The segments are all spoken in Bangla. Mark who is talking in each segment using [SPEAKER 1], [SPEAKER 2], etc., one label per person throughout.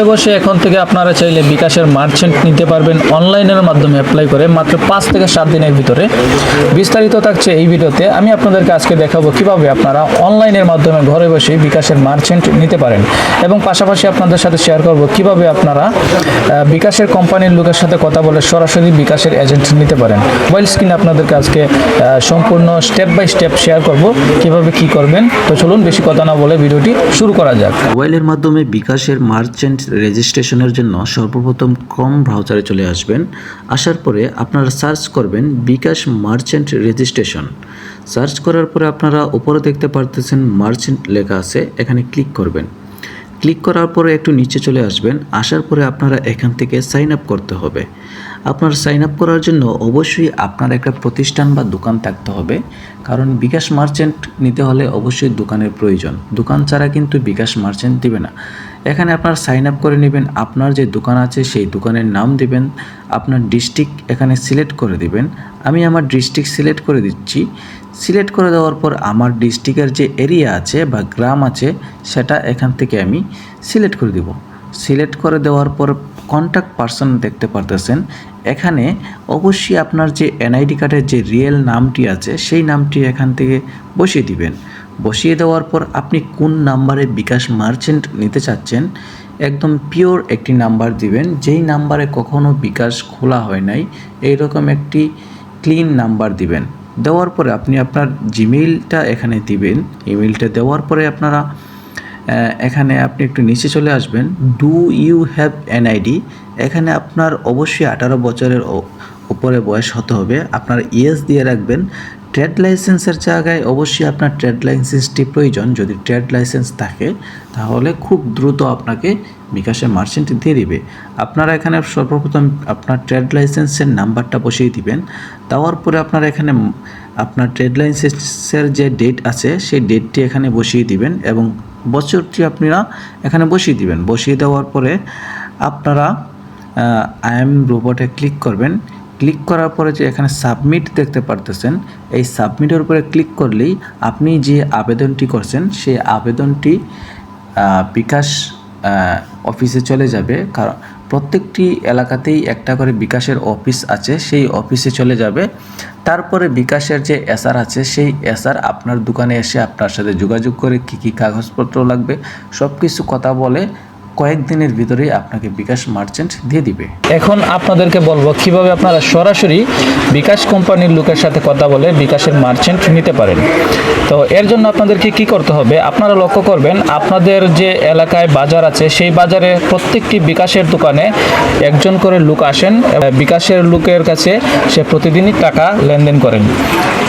[SPEAKER 1] ঘরে বসে এখন থেকে আপনারা চাইলে বিকাশের মার্চেন্ট নিতে পারবেন অনলাইনের মাধ্যমে অ্যাপ্লাই করে মাত্র পাঁচ থেকে সাত দিনের ভিতরে। বিস্তারিত থাকছে এই ভিডিওতে। আমি আপনাদেরকে আজকে দেখাবো কীভাবে আপনারা অনলাইনের মাধ্যমে ঘরে বসে বিকাশের মার্চেন্ট নিতে পারেন এবং পাশাপাশি আপনাদের সাথে শেয়ার করব কীভাবে আপনারা বিকাশের কোম্পানির লোকের সাথে কথা বলে সরাসরি বিকাশের এজেন্ট নিতে পারেন। মোবাইল স্ক্রিনে আপনাদেরকে আজকে সম্পূর্ণ স্টেপ বাই স্টেপ শেয়ার করব কীভাবে কি করবেন। তো চলুন বেশি কথা না বলে ভিডিওটি শুরু করা যাক।
[SPEAKER 2] মোবাইলের মাধ্যমে বিকাশের মার্চেন্ট রেজিস্ট্রেশনের জন্য সর্বপ্রথম ক্রম ব্রাউজারে চলে আসবেন। আসার পরে আপনারা সার্চ করবেন বিকাশ মার্চেন্ট রেজিস্ট্রেশন সার্চ করার পরে আপনারা উপরে দেখতে পারতেছেন মার্চেন্ট লেখা আছে, এখানে ক্লিক করবেন। ক্লিক করার পরে একটু নিচে চলে আসবেন। আসার পরে আপনারা এখান থেকে সাইন আপ করতে হবে। আপনার সাইন আপ করার জন্য অবশ্যই আপনার একটা প্রতিষ্ঠান বা দোকান থাকতে হবে। কারণ বিকাশ মার্চেন্ট নিতে হলে অবশ্যই দোকানের প্রয়োজন। দোকান ছাড়া কিন্তু বিকাশ মার্চেন্ট দিবে না। এখানে আপনার সাইন আপ করে নেবেন, আপনার যে দোকান আছে সেই দোকানের নাম দিবেন, আপনার ডিস্ট্রিক্ট এখানে সিলেক্ট করে দিবেন। আমি আমার ডিস্ট্রিক্ট সিলেক্ট করে দিচ্ছি। সিলেক্ট করে দেওয়ার পর আমার ডিস্ট্রিক্টের যে এরিয়া আছে বা গ্রাম আছে, সেটা এখান থেকে আমি সিলেক্ট করে দিব। সিলেক্ট করে দেওয়ার পর কন্ট্যাক্ট পারসন দেখতে পারতেছেন। এখানে অবশ্যই আপনার যে এনআইডি কার্ডের যে রিয়েল নামটি আছে, সেই নামটি এখান থেকে বসিয়ে দিবেন। বসিয়ে দেওয়ার পর আপনি কোন নাম্বারে বিকাশ মার্চেন্ট নিতে চাচ্ছেন, একদম পিওর একটি নাম্বার দিবেন, যেই নাম্বারে কখনো বিকাশ খোলা হয় নাই, এইরকম একটি ক্লিন নাম্বার দিবেন। দেওয়ার পরে আপনি আপনার জিমেইলটা এখানে দিবেন। ইমেলটা দেওয়ার পরে আপনারা এখানে আপনি একটু নিচে চলে আসবেন। Do you have an ID? এখানে আপনার অবশ্যই আঠারো বছরের উপরে বয়স হতে হবে। আপনার ইয়েস দিয়ে রাখবেন। ট্রেড লাইসেন্সের জায়গায় অবশ্যই আপনার ট্রেড লাইসেন্সটি প্রয়োজন। যদি ট্রেড লাইসেন্স থাকে, তাহলে খুব দ্রুত আপনাকে বিকাশে মার্চেন্ট দিয়ে দিবে। আপনারা এখানে সর্বপ্রথম আপনার ট্রেড লাইসেন্সের নাম্বারটা বসিয়ে দিবেন। দেওয়ার পরে আপনারা এখানে আপনার ট্রেড লাইসেন্সের যে ডেট আছে, সেই ডেটটি এখানে বসিয়ে দিবেন এবং বছরটি আপনারা এখানে বসিয়ে দিবেন। বসিয়ে দেওয়ার পরে আপনারা আই এম রোবটে ক্লিক করবেন। ক্লিক করার পরে যে এখানে সাবমিট দেখতে পারতেছেন, এই সাবমিটের উপরে ক্লিক করলেই আপনি যে আবেদনটি করছেন, সেই আবেদনটি বিকাশ অফিসে চলে যাবে। কারণ প্রত্যেকটি এলাকাতেই একটা করে বিকাশের অফিস আছে, সেই অফিসে চলে যাবে। তারপরে বিকাশের যে এসআর আছে, সেই এসআর আপনার দোকানে এসে আপনার সাথে যোগাযোগ করে কী কী কাগজপত্র লাগবে সব কিছু কথা বলে কয়েকদিনের ভিতরেই আপনাকে বিকাশ মার্চেন্ট দিয়ে দিবে।
[SPEAKER 1] এখন আপনাদেরকে বলব কীভাবে আপনারা সরাসরি বিকাশ কোম্পানির লোকের সাথে কথা বলে বিকাশের মার্চেন্ট নিতে পারেন। তো এর জন্য আপনাদেরকে কি করতে হবে? আপনারা লক্ষ্য করবেন, আপনাদের যে এলাকায় বাজার আছে, সেই বাজারে প্রত্যেকটি বিকাশের দোকানে একজন করে লোক আসেন বিকাশের লোকের কাছে সে প্রতিদিনই টাকা লেনদেন করেন।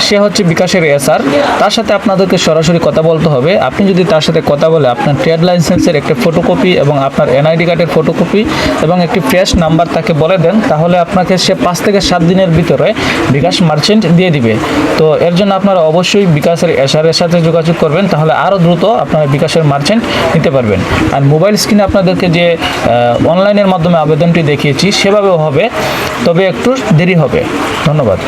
[SPEAKER 1] সে হচ্ছে বিকাশের এসআর। তার সাথে আপনাদেরকে সরাসরি কথা বলতে হবে। আপনি যদি তার সাথে কথা বলে আপনার ট্রেড লাইসেন্সের একটা ফটোকপি এবং আপনার এনআইডি কার্ডের ফটোকপি এবং একটি ফ্রেশ নাম্বার তাকে বলে দেন, তাহলে আপনাকে সে পাঁচ থেকে সাত দিনের ভিতরে বিকাশ মার্চেন্ট দিয়ে দিবে। তো এর জন্য আপনারা অবশ্যই বিকাশের এসআরের সাথে যোগাযোগ করবেন, তাহলে আরও দ্রুত আপনারা বিকাশের মার্চেন্ট নিতে পারবেন। আর মোবাইল স্ক্রিনে আপনাদেরকে যে অনলাইনের মাধ্যমে আবেদনটি দেখিয়েছি, সেভাবেও হবে, তবে একটু দেরি হবে। ধন্যবাদ।